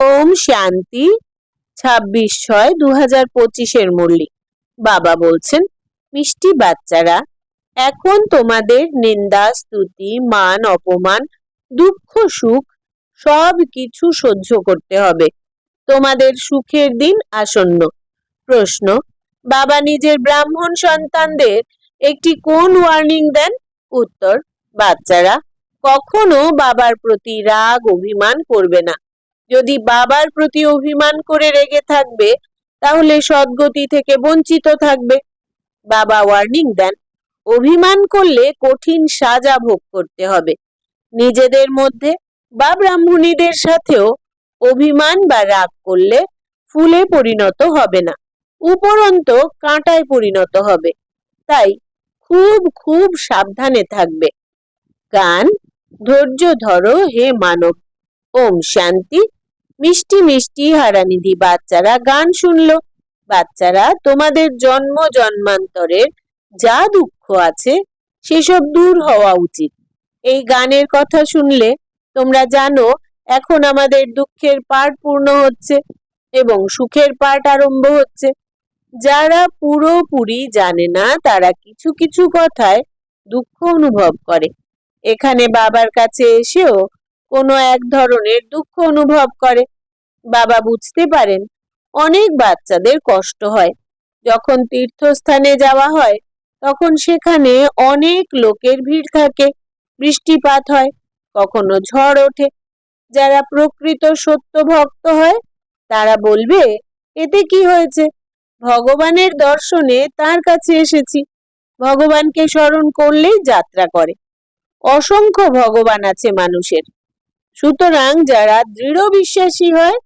ওম শান্তি, ছাব্বিশ ছয় দু হাজার পঁচিশের মুরলি বাবা বলছেন, মিষ্টি বাচ্চারা, এখন তোমাদের নিন্দা, স্তুতি, মান, অপমান, দুঃখ, সুখ, সব কিছু সহ্য করতে হবে। তোমাদের সুখের দিন আসন্ন। প্রশ্ন, বাবা নিজের ব্রাহ্মণ সন্তানদের একটি কোন ওয়ার্নিং দেন? উত্তর, বাচ্চারা, কখনো বাবার প্রতি রাগ, অভিমান করবে না। যদি বাবার প্রতি অভিমান করে রেগে থাকবে, তাহলে সদ্গতি থেকে বঞ্চিত থাকবে। বাবা ওয়ার্নিং দেন, অভিমান করলে কঠিন সাজা ভোগ করতে হবে। নিজেদের মধ্যে বা ব্রাহ্মণীদের সাথেও অভিমান বা রাগ করলে ফুলে পরিণত হবে না, উপরন্ত কাঁটায় পরিণত হবে। তাই খুব খুব সাবধানে থাকবে। গান, ধৈর্য ধরো হে মানব, ওম শান্তি। মিষ্টি মিষ্টি হারানিধি, বাচ্চারা গান শুনলো। বাচ্চারা, তোমাদের জন্ম জন্মান্তরের যা দুঃখ আছে, সেসব দূর হওয়া উচিত। এই গানের কথা শুনলে তোমরা জানো, এখন আমাদের দুঃখের পাঠ পূর্ণ হচ্ছে এবং সুখের পাঠ আরম্ভ হচ্ছে। যারা পুরোপুরি জানে না, তারা কিছু কিছু কথায় দুঃখ অনুভব করে। এখানে বাবার কাছে এসেও কোনো এক ধরনের দুঃখ অনুভব করে। বাবা বুঝতে পারেন, অনেক বাচ্চাদের কষ্ট হয়। যখন তীর্থস্থানে যাওয়া হয়, তখন সেখানে অনেক লোকের ভিড় থাকে, বৃষ্টিপাত হয়, কখনো ঝড় ওঠে। যারা প্রকৃত সত্য ভক্ত হয়, তারা বলবে, এতে কি হয়েছে? ভগবানের দর্শনে তার কাছে এসেছি। ভগবানকে স্মরণ করলেই যাত্রা করে। অসংখ্য ভগবান আছে মানুষের। সুতরাং যারা দৃঢ় বিশ্বাসী হয়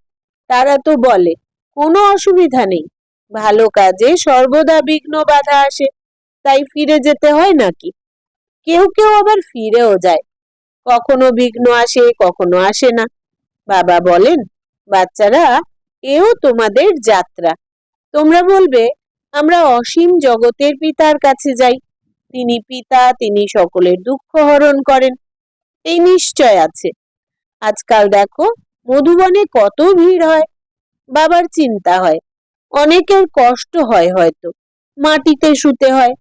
তারা তো বলে, কোনো অসুবিধা নেই। ভালো কাজে সর্বদা বিঘ্ন বাধা আসে, তাই ফিরে যেতে হয় নাকি? কেউ কেউ আবার ফিরেও যায়। কখনো বিঘ্ন আসে, কখনো আসে না। বাবা বলেন, বাচ্চারা, এও তোমাদের যাত্রা। তোমরা বলবে, আমরা অসীম জগতের পিতার কাছে যাই। তিনি পিতা, তিনি সকলের দুঃখ হরণ করেন। এই নিশ্চয় আছে। আজকাল দেখো মধুবনে কত ভিড় হয়? বাবার চিন্তা হয়। অনেকের কষ্ট হয় হয়তো। মাটিতে শুতে হয়।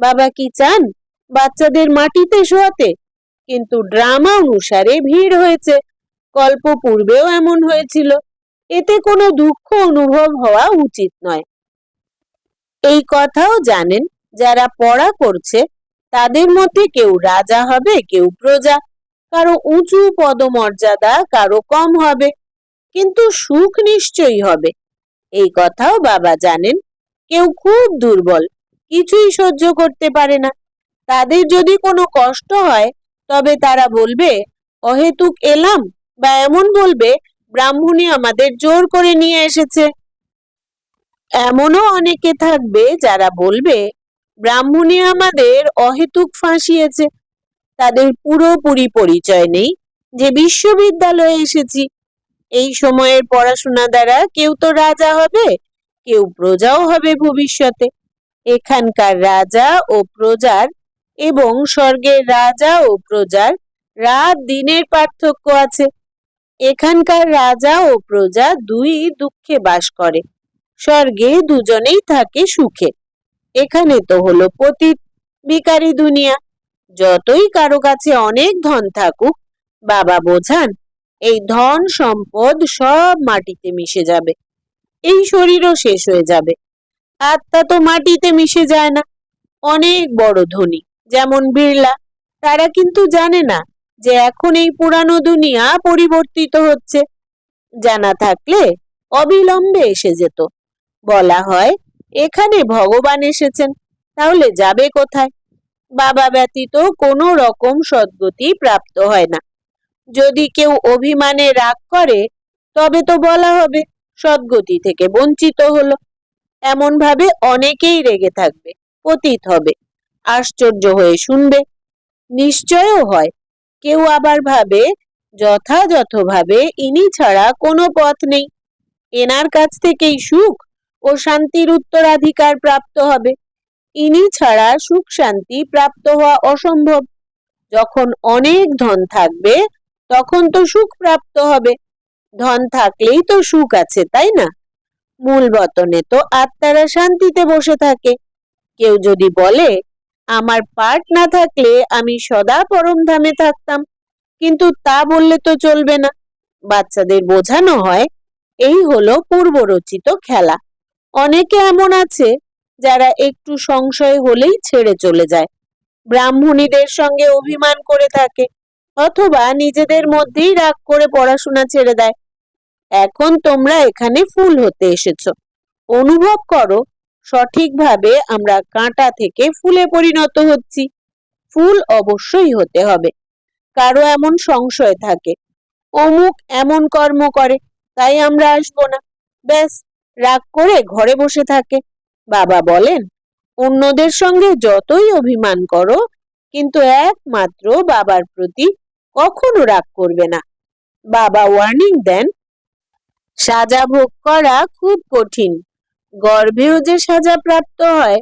বাবা কি চান? বাচ্চাদের মাটিতে শোয়াতে? কিন্তু ড্রামা অনুসারে ভিড় হয়েছে। কল্প পূর্বেও এমন হয়েছিল। এতে কোনো দুঃখ অনুভব হওয়া উচিত নয়। এই কথাও জানেন, যারা পড়া করছে, তাদের মধ্যে কেউ রাজা হবে, কেউ প্রজা। কারও উঁচু পদমর্যাদা, কারও কম হবে, কিন্তু সুখ নিশ্চয়ই হবে। এই কথাও বাবা জানেন। কেউ খুব দুর্বল, কিছুই সহ্য করতে পারে না। তাদের যদি কোনো কষ্ট হয়, তবে তারা বলবে, অহেতুক এলাম বা এমন বলবে ব্রাহ্মণী আমাদের জোর করে নিয়ে এসেছে। এমনও অনেকে থাকবে যারা বলবে ব্রাহ্মণী আমাদের অহেতুক ফাঁসিয়েছে। তাদের পুরোপুরি পরিচয় নেই। যে বিশ্ববিদ্যালয়ে এসেছি, এই সময়ের পড়াশোনা দ্বারা কেউ তো রাজা হবে, কেউ প্রজাও হবে ভবিষ্যতে। এখানকার রাজা ও প্রজার এবং স্বর্গের রাজা ও প্রজার রাত দিনের পার্থক্য আছে। এখানকার রাজা ও প্রজা দুই দুঃখে বাস করে, স্বর্গে দুজনেই থাকে সুখে। এখানে তো হলো পতিত বিকারী দুনিয়া। যতই কারও কাছে অনেক ধন থাকুক, বাবা বোঝান, এই ধন সম্পদ সব মাটিতে মিশে যাবে। এই শরীরও শেষ হয়ে যাবে। আত্মা তো মাটিতে মিশে যায় না। অনেক বড় ধনী, যেমন বিড়লা, তারা কিন্তু জানে না যে এখন এই পুরানো দুনিয়া পরিবর্তিত হচ্ছে। জানা থাকলে অবিলম্বে এসে যেত। বলা হয়, এখানে ভগবান এসেছেন, তাহলে যাবে কোথায়? বাবা ব্যতীত কোনো রকম সদ্গতি প্রাপ্ত হয় না। যদি কেউ অভিমানে রাগ করে, তবে তো বলা হবে সদ্গতি থেকে বঞ্চিত হলো। এমন ভাবে অনেকেই রেগে থাকবে, পতিত হবে, আশ্চর্য হয়ে শুনবে। নিশ্চয়ও হয়, কেউ আবার ভাবে, যথাযথভাবে ইনি ছাড়া কোনো পথ নেই। এনার কাছ থেকেই সুখ ও শান্তির উত্তরাধিকার প্রাপ্ত হবে। ইনি ছাড়া সুখ শান্তি প্রাপ্ত হওয়া অসম্ভব। যখন অনেক ধন থাকবে, তখন তো সুখ প্রাপ্ত হবে। ধন থাকলেই তো সুখ আছে, তাই না? মূল বতনে তো আত্মারা শান্তিতে বসে থাকে। কেউ যদি বলে, আমার পার্ট না থাকলে আমি সদা পরম ধামে থাকতাম। কিন্তু তা বললে তো চলবে না। বাচ্চাদের বোঝানো হয়, এই হলো পূর্বরচিত খেলা। অনেকে এমন আছে যারা একটু সংশয় হলেই ছেড়ে চলে যায়। ব্রাহ্মণীদের সঙ্গে অভিমান করে থাকে অথবা নিজেদের মধ্যেই রাগ করে পড়াশোনা ছেড়ে দেয়। এখন তোমরা এখানে ফুল হতে এসেছ। অনুভব করো, সঠিকভাবে আমরা কাঁটা থেকে ফুলে পরিণত হচ্ছি। ফুল অবশ্যই হতে হবে। কারও এমন সংশয় থাকে, অমুক এমন কর্ম করে, তাই আমরা আসব না। ব্যাস, রাগ করে ঘরে বসে থাকে। বাবা বলেন, অন্যদের সঙ্গে যতই অভিমান করো, কিন্তু একমাত্র বাবার প্রতি কখনো রাগ করবে না। বাবা ওয়ার্নিং দেন, সাজা ভোগ করা খুব কঠিন। গর্ভেও যে সাজা প্রাপ্ত হয়,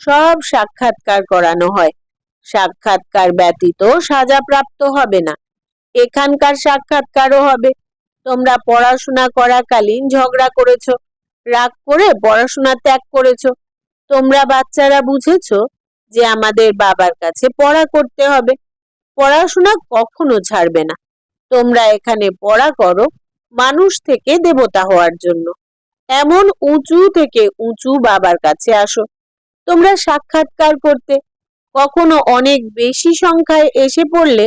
সব সাক্ষাৎকার করানো হয়। সাক্ষাৎকার ব্যতীত সাজা প্রাপ্ত হবে না। এখানকার সাক্ষাৎকারও হবে। তোমরা পড়াশোনা করাকালীন ঝগড়া করেছ। রাগ করে পড়াশোনা ত্যাগ করেছ। তোমরা বাচ্চারা বুঝেছ যে আমাদের বাবার কাছে পড়া করতে হবে। পড়াশোনা কখনো ছাড়বে না। তোমরা এখানে পড়া করো মানুষ থেকে দেবতা হওয়ার জন্য। এমন উঁচু থেকে উঁচু বাবার কাছে আসো। তোমরা সাক্ষাৎকার করতে। কখনো অনেক বেশি সংখ্যায় এসে পড়লে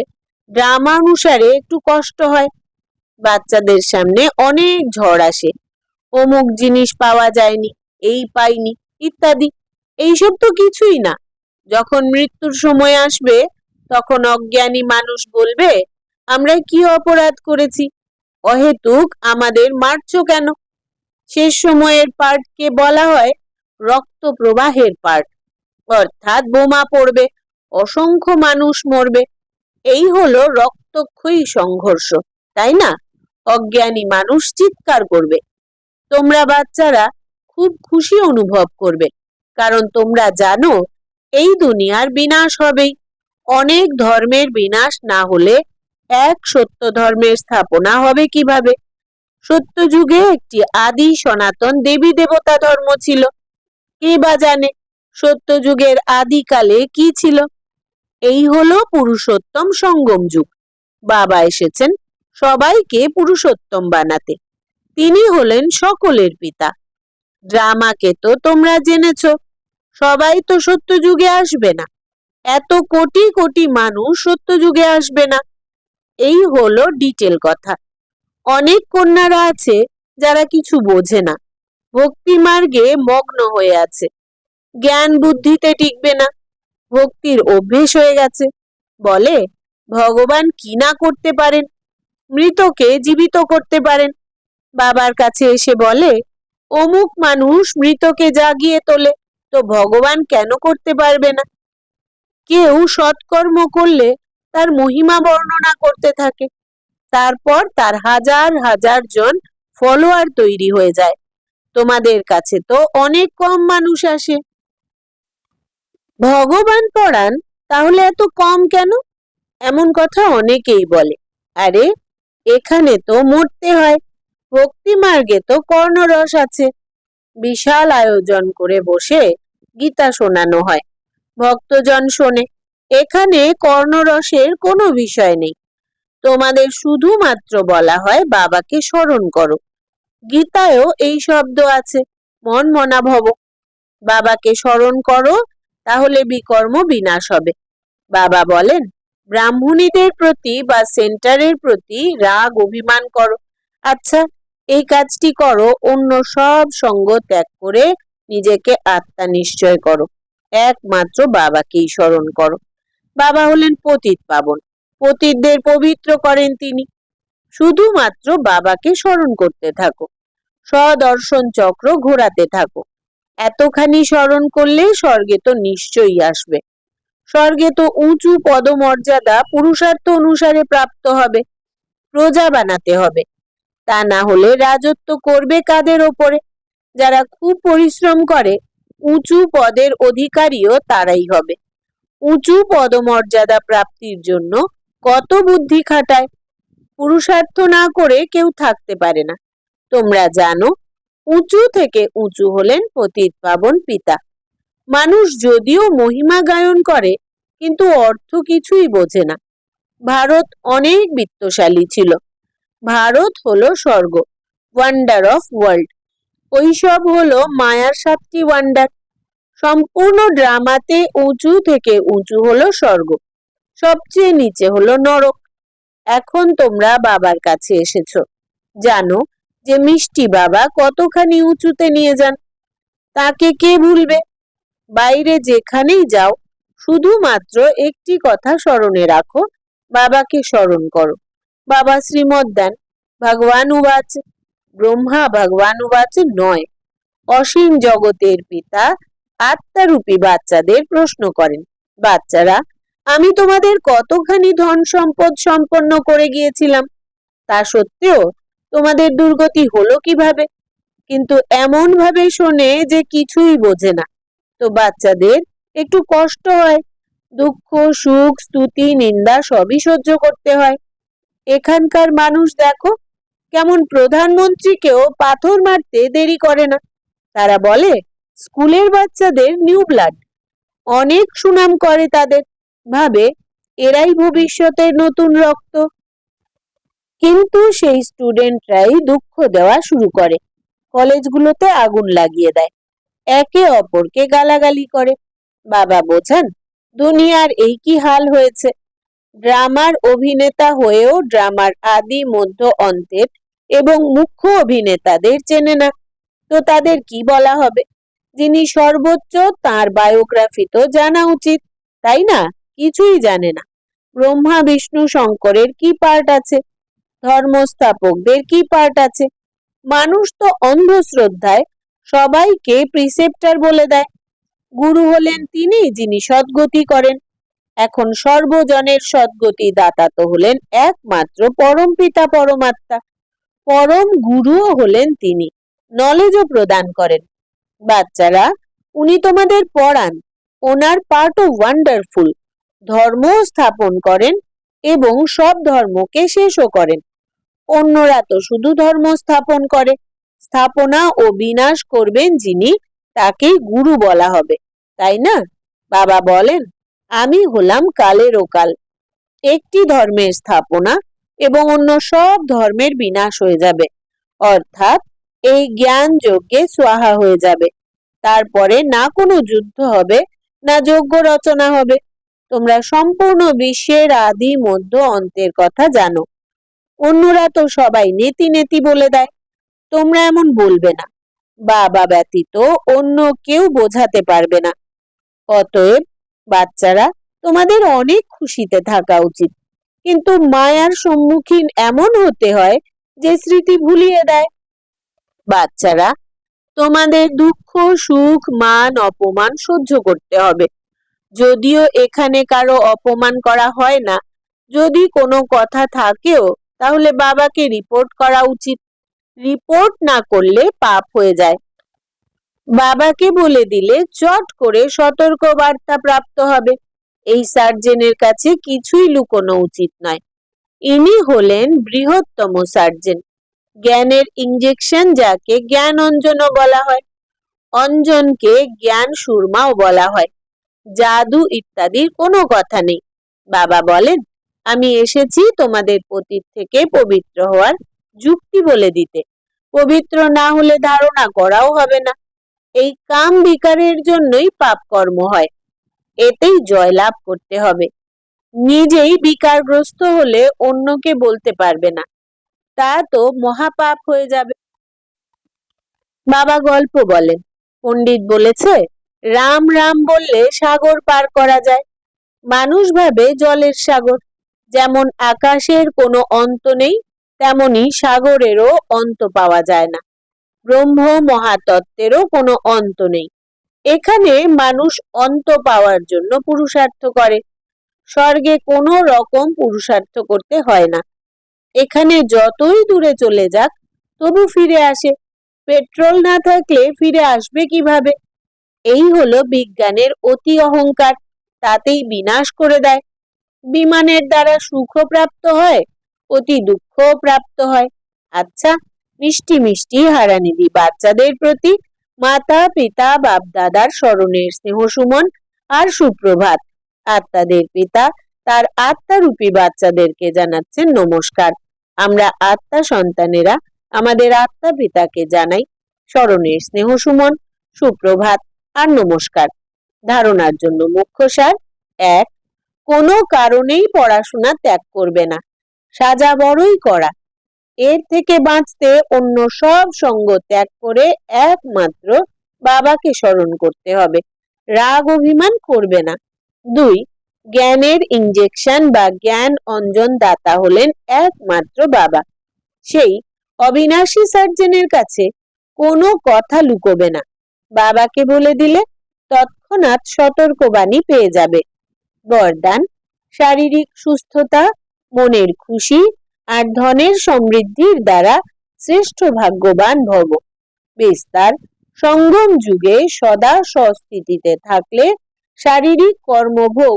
ড্রামা অনুসারে একটু কষ্ট হয়। বাচ্চাদের সামনে অনেক ঝড় আসে। অমুক জিনিস পাওয়া যায়নি, এই পাইনি, ইত্যাদি। এইসব তো কিছুই না। যখন মৃত্যুর সময় আসবে, তখন অজ্ঞানী মানুষ বলবে আমরা কি অপরাধ করেছি? অহেতুক আমাদের মারছো কেন? শেষ সময়ের পার্টকে বলা হয় রক্ত প্রবাহের পার্ট অর্থাৎ বোমা পড়বে, অসংখ্য মানুষ মরবে। এই হলো রক্তক্ষয়ী সংঘর্ষ, তাই না? অজ্ঞানী মানুষ চিৎকার করবে। তোমরা বাচ্চারা খুব খুশি অনুভব করবে। কারণ তোমরা জানো, এই দুনিয়ার বিনাশ হবেই। অনেক ধর্মের বিনাশ না হলে এক সত্য ধর্মের স্থাপনা হবে কীভাবে? সত্য যুগে একটি আদি সনাতন দেবী দেবতা ধর্ম ছিল। কে বা জানে সত্য যুগের আদিকালে কি ছিল? এই হলো পুরুষোত্তম সঙ্গম যুগ। বাবা এসেছেন সবাইকে পুরুষোত্তম বানাতে। তিনি হলেন সকলের পিতা। ড্রামাকে তো তোমরা জেনেছ, সবাই তো সত্য যুগে আসবে না। এত কোটি কোটি মানুষ সত্য যুগে আসবে না। এই হলো ডিটেল কথা। অনেক কন্যারা আছে যারা কিছু বোঝে না। ভক্তি মার্গে মগ্ন হয়ে আছে। জ্ঞান বুদ্ধিতে টিকবে না। ভক্তির অভ্যেস হয়ে গেছে। বলে, ভগবান কি না করতে পারেন? মৃতকে জীবিত করতে পারেন? বাবার কাছে এসে বলে, অমুক মানুষ মৃতকে জাগিয়ে তোলে, তো ভগবান কেন করতে পারবে না? কেউ সৎকর্ম করলে তার মহিমা বর্ণনা করতে থাকে। তারপর তার হাজার হাজার জন ফলোয়ার তৈরি হয়ে যায়। তোমাদের কাছে তো অনেক কম মানুষ আসে। ভগবান পড়ান তাহলে এত কম কেন? এমন কথা অনেকেই বলে। আরে, এখানে তো মরতে হয়। ভক্তি মার্গে তো কর্ণরস আছে। বিশাল আয়োজন করে বসে গীতা শোনানো হয়। ভক্তজন শোনে, এখানে কর্ণরসের কোনো বিষয় নেই। তোমাদের শুধুমাত্র বলা হয় বাবাকে স্মরণ করো। গীতায়ও এই শব্দ আছে, মন মনা ভব বাবাকে স্মরণ করো, তাহলে বিকর্ম বিনাশ হবে। বাবা বলেন, ব্রাহ্মণীদের প্রতি বা সেন্টারের প্রতি রাগ, অভিমান করো। আচ্ছা এই কাজটি করো, অন্য সব সঙ্গ ত্যাগ করে নিজেকে আত্মা নিশ্চয় করো। একমাত্র বাবাকেই স্মরণ করো। বাবা হলেন পতিত পাবন। পতিতদের পবিত্র করেন তিনি। শুধুমাত্র বাবাকে স্মরণ করতে থাকো। সদর্শন চক্র ঘোরাতে থাকো। এতখানি স্মরণ করলে স্বর্গে তো নিশ্চয়ই আসবে। স্বর্গে তো উঁচু পদমর্যাদা পুরুষার্থ অনুসারে প্রাপ্ত হবে। প্রজা বানাতে হবে। তা না হলে রাজত্ব করবে কাদের ওপরে? যারা খুব পরিশ্রম করে, উঁচু পদের অধিকারীও তারাই হবে। উঁচু পদমর্যাদা প্রাপ্তির জন্য কত বুদ্ধি খাটায়? পুরুষার্থ না করে কেউ থাকতে পারে না। তোমরা জানো, উঁচু থেকে উঁচু হলেন পতিত পাবন পিতা। মানুষ যদিও মহিমা গায়ন করে, কিন্তু অর্থ কিছুই বোঝে না। ভারত অনেক বিত্তশালী ছিল। ভারত হলো স্বর্গ ওয়ান্ডার অফ ওয়ার্ল্ড ওইসব হলো মায়ার সাতটি ওয়ান্ডার সম্পূর্ণ ড্রামাতে উঁচু থেকে উঁচু হলো স্বর্গ, সবচেয়ে নিচে হলো নরক। এখন তোমরা বাবার কাছে এসেছ, জানো যে মিষ্টি বাবা কতখানি উঁচুতে নিয়ে যান, তাকে কে ভুলবে? বাইরে যেখানেই যাও, শুধুমাত্র একটি কথা স্মরণে রাখো, বাবাকে স্মরণ করো। বাবা শ্রীমদ দেন। ভগবান উবাচ, ব্রহ্মা ভগবান উবাচ নয়। অসীম জগতের পিতা আত্মারূপী বাচ্চাদের প্রশ্ন করেন, বাচ্চারা, আমি তোমাদের কতখানি ধন সম্পদ সম্পন্ন করে গিয়েছিলাম? তা সত্ত্বেও তোমাদের দুর্গতি হলো কীভাবে? কিন্তু এমন ভাবে শোনে যে কিছুই বোঝে না। তো বাচ্চাদের একটু কষ্ট হয়। দুঃখ, সুখ, স্তুতি, নিন্দা সবই সহ্য করতে হয়। এখানকার মানুষ দেখো, কেমন প্রধানমন্ত্রীকেও পাথর মারতে দেরি করে না। তারা বলে, স্কুলের বাচ্চাদের নিউ ব্লাড। অনেক সুনাম করে তাদের। ভাবে, এরাই ভবিষ্যতের নতুন রক্ত। কিন্তু সেই স্টুডেন্টরাই দুঃখ দেওয়া শুরু করে। কলেজগুলোতে আগুন লাগিয়ে দেয়। একে অপরকে গালাগালি করে। বাবা বোঝান, দুনিয়ার এই কি হাল হয়েছে? ড্রামার অভিনেতা হয়েও ড্রামার আদি মধ্য অন্তের এবং মুখ্য অভিনেতাদের চেনে না। তো তাদের কি বলা হবে? যিনি সর্বোচ্চ তার বায়োগ্রাফি তো জানা উচিত, তাই না? কিছুই জানে না। ব্রহ্মা, বিষ্ণু, শঙ্করের কি পার্ট আছে? ধর্মস্থাপকদের কি পার্ট আছে? মানুষ তো অন্ধশ্রদ্ধায় সবাইকে প্রিসেপ্টার বলে দেয়। গুরু হলেন তিনি যিনি সদ্গতি করেন। এখন সর্বজনের সদ্গতি দাতা তো হলেন একমাত্র পরম পিতা পরমাত্মা। পরম গুরুও হলেন তিনি নলেজও প্রদান করেন। বাচ্চারা, উনি তোমাদের পড়ান ওনার পার্টও ওয়ান্ডারফুল ধর্ম স্থাপন করেন এবং সব ধর্মকে শেষও করেন। অন্যরা তো শুধু ধর্ম স্থাপন করে, স্থাপনা ও বিনাশ করবেন যিনি, তাকেই গুরু বলা হবে, তাই না? বাবা বলেন আমি হলাম কালের কাল একটি ধর্মের স্থাপনা এবং অন্য সব ধর্মের বিনাশ হয়ে যাবে। অর্থাৎ এই জ্ঞান যজ্ঞে সোয়াহা হয়ে যাবে। তারপরে না কোনো যুদ্ধ হবে, না যজ্ঞ রচনা হবে। তোমরা সম্পূর্ণ বিশ্বের আদি মধ্য অন্তের কথা জানো। অন্যরা তো সবাই নেতি নেতি বলে দেয়। তোমরা এমন বলবে না। বাবা ব্যতীত অন্য কেউ বোঝাতে পারবে না। অতএব বাচ্চারা তোমাদের অনেক খুশিতে থাকা উচিত। কিন্তু মায়ার সম্মুখীন এমন হতে হয় যে স্মৃতি ভুলিয়ে দেয়। বাচ্চারা, তোমাদের দুঃখ, সুখ, মান, অপমান সহ্য করতে হবে। যদিও এখানে কারও অপমান করা হয় না, যদি কোনো কথা থাকেও, তাহলে বাবাকে রিপোর্ট করা উচিত। রিপোর্ট না করলে পাপ হয়ে যায়। বাবাকে বলে দিলে চট করে সতর্ক বার্তা প্রাপ্ত হবে। এই সার্জেনের কাছে কিছুই লুকোনো উচিত নয়। ইনি হলেন বৃহত্তম সার্জেন। জ্ঞানের ইঞ্জেকশন যাকে জ্ঞান অঞ্জনও বলা হয়, অঞ্জনকে জ্ঞান সুরমাও বলা হয়। জাদু ইত্যাদির কোনো কথা নেই। বাবা বলেন, আমি এসেছি তোমাদের পতির থেকে পবিত্র হওয়ার যুক্তি বলে দিতে। পবিত্র না হলে ধারণা করাও হবে না। এই কাম বিকারের জন্যই পাপ কর্ম হয়। এতেই জয়লাভ করতে হবে। নিজেই বিকারগ্রস্ত হলে অন্যকে বলতে পারবে না। তা তো মহাপাপ হয়ে যাবে। বাবা গল্প বলেন, পণ্ডিত বলেছে, রাম রাম বললে সাগর পার করা যায়। মানুষ ভাবে জলের সাগর। যেমন আকাশের কোনো অন্ত নেই, তেমনি সাগরেরও অন্ত পাওয়া যায় না। ব্রহ্ম মহাতত্ত্বেরও কোনো অন্ত নেই। এখানে মানুষ অন্ত পাওয়ার জন্য পুরুষার্থ করে। স্বর্গে কোনো রকম পুরুষার্থ করতে হয় না। এখানে যতই দূরে চলে যাক, তবু ফিরে আসে। পেট্রোল না থাকলে ফিরে আসবে কীভাবে? এই হলো বিজ্ঞানের অতি অহংকার। তাতেই বিনাশ করে দেয়। বিমানের দ্বারা সুখ প্রাপ্ত হয়, অতি দুঃখ প্রাপ্ত হয়। আচ্ছা মিষ্টি মিষ্টি হারানিধি বাচ্চাদের প্রতি মাতা, পিতা বাপ দাদার স্মরণের স্নেহ সুমন আর সুপ্রভাত। আত্মাদের পিতা, তার আত্মারূপী বাচ্চাদেরকে জানাচ্ছেন নমস্কার। আমরা আত্মা সন্তানেরা আমাদের আত্মা পিতাকে জানাই স্মরণের স্নেহ সুমন, সুপ্রভাত আর নমস্কার। ধারণার জন্য মুখ্য সার এক, কোনো কারণেই পড়াশোনা ত্যাগ করবে না। সাজা বড়ই করা। এর থেকে বাঁচতে অন্য সব সঙ্গ ত্যাগ করে একমাত্র বাবাকে স্মরণ করতে হবে। রাগ অভিমান করবে না। দুই, জ্ঞানের ইঞ্জেকশন বা জ্ঞান অঞ্জন দাতা হলেন একমাত্র বাবা। সেই অবিনাশী সার্জেনের কাছে কোনো কথা লুকোবে না। বাবাকে বলে দিলে তৎক্ষণাৎ সতর্কবাণী পেয়ে যাবে। বরদান, শারীরিক সুস্থতা, মনের খুশি আর ধনের সমৃদ্ধির দ্বারা শ্রেষ্ঠ ভাগ্যবান ভব। বিস্তার, সঙ্গম যুগে সদা স্বস্থিতিতে থাকলে শারীরিক কর্মভোগ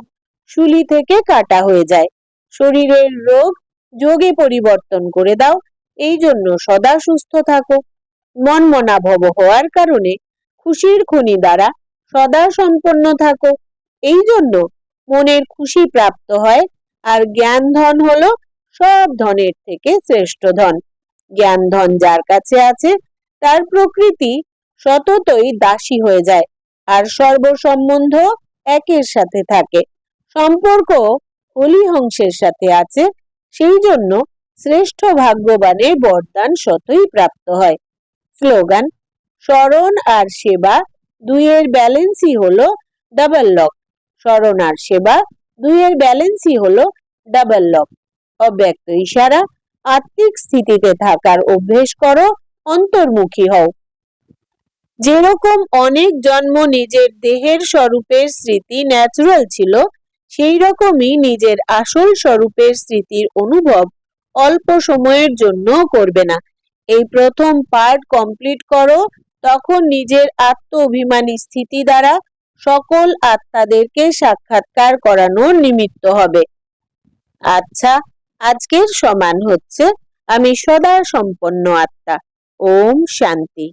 শুলি থেকে কাটা হয়ে যায়। শরীরের রোগ যোগে পরিবর্তন করে দাও, এই জন্য সদা সুস্থ থাকো। মনমনা ভব হওয়ার কারণে খুশির খনি দ্বারা সদা সম্পন্ন থাকো। এই জন্য মনের খুশি প্রাপ্ত হয়, আর জ্ঞান ধন হলো সব ধনের থেকে শ্রেষ্ঠ ধন। জ্ঞান ধন যার কাছে আছে, তার প্রকৃতি সততই দাসী হয়ে যায় আর সর্বসম্বন্ধ একের সাথে থাকে। সম্পর্ক হলিহংসের সাথে আছে, সেই জন্য শ্রেষ্ঠ ভাগ্যবানের বরদান শতই প্রাপ্ত হয়। স্লোগান স্মরণ আর সেবা দুইয়ের ব্যালেন্সই হলো ডাবল লক। স্মরণ আর সেবা দুইয়ের ব্যালেন্সই হলো ডাবল লক। অব্যক্ত। ইশারা, আত্মিক স্থিতিতে থাকার অভ্যেস করো, অন্তর্মুখী হও। যেরকম অনেক জন্ম নিজের দেহের স্বরূপের স্মৃতি ন্যাচুরাল ছিল সেই রকমই নিজের আসল স্বরূপের স্মৃতির অনুভব অল্প সময়ের জন্য করবে না। এই প্রথম পার্ট কমপ্লিট করো, তখন নিজের আত্ম অভিমানী স্থিতি দ্বারা সকল আত্মাদেরকে সাক্ষাৎকার করানোর নিমিত্ত হবে। আচ্ছা আজকের সমান হচ্ছে আমি সদা সম্পন্ন আত্মা। ওম শান্তি।